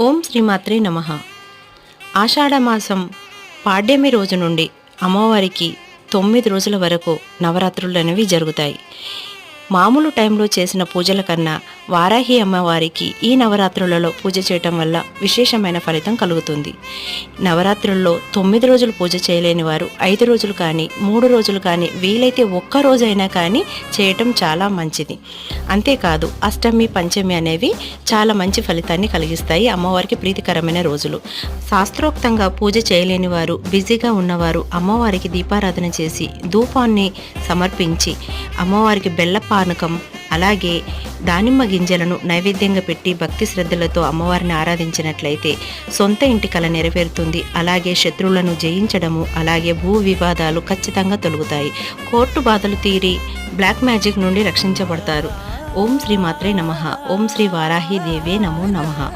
ఓం శ్రీమాత్రే నమ. ఆషాఢమాసం పాడ్యమి రోజు నుండి అమ్మవారికి తొమ్మిది రోజుల వరకు నవరాత్రులు అనేవి జరుగుతాయి. మామూలు టైంలో చేసిన పూజల కన్నా వారాహి అమ్మవారికి ఈ నవరాత్రులలో పూజ చేయటం వల్ల విశేషమైన ఫలితం కలుగుతుంది. నవరాత్రుల్లో తొమ్మిది రోజులు పూజ చేయలేని వారు ఐదు రోజులు కానీ మూడు రోజులు కానీ వీలైతే ఒక్క రోజైనా కానీ చేయటం చాలా మంచిది. అంతేకాదు అష్టమి పంచమి అనేవి చాలా మంచి ఫలితాన్ని కలిగిస్తాయి. అమ్మవారికి ప్రీతికరమైన రోజులు. శాస్త్రోక్తంగా పూజ చేయలేని వారు బిజీగా ఉన్నవారు అమ్మవారికి దీపారాధన చేసి ధూపాన్ని సమర్పించి అమ్మవారికి బెల్లపా పానకం అలాగే దానిమ్మ గింజలను నైవేద్యంగా పెట్టి భక్తి శ్రద్ధలతో అమ్మవారిని ఆరాధించినట్లయితే సొంత ఇంటి కళ నెరవేరుతుంది. అలాగే శత్రువులను జయించడము అలాగే భూ వివాదాలు ఖచ్చితంగా తొలుగుతాయి. కోర్టు బాధలు తీరి బ్లాక్ మ్యాజిక్ నుండి రక్షించబడతారు. ఓం శ్రీ మాత్రే నమ. ఓం శ్రీ వారాహి దేవే నమో నమః.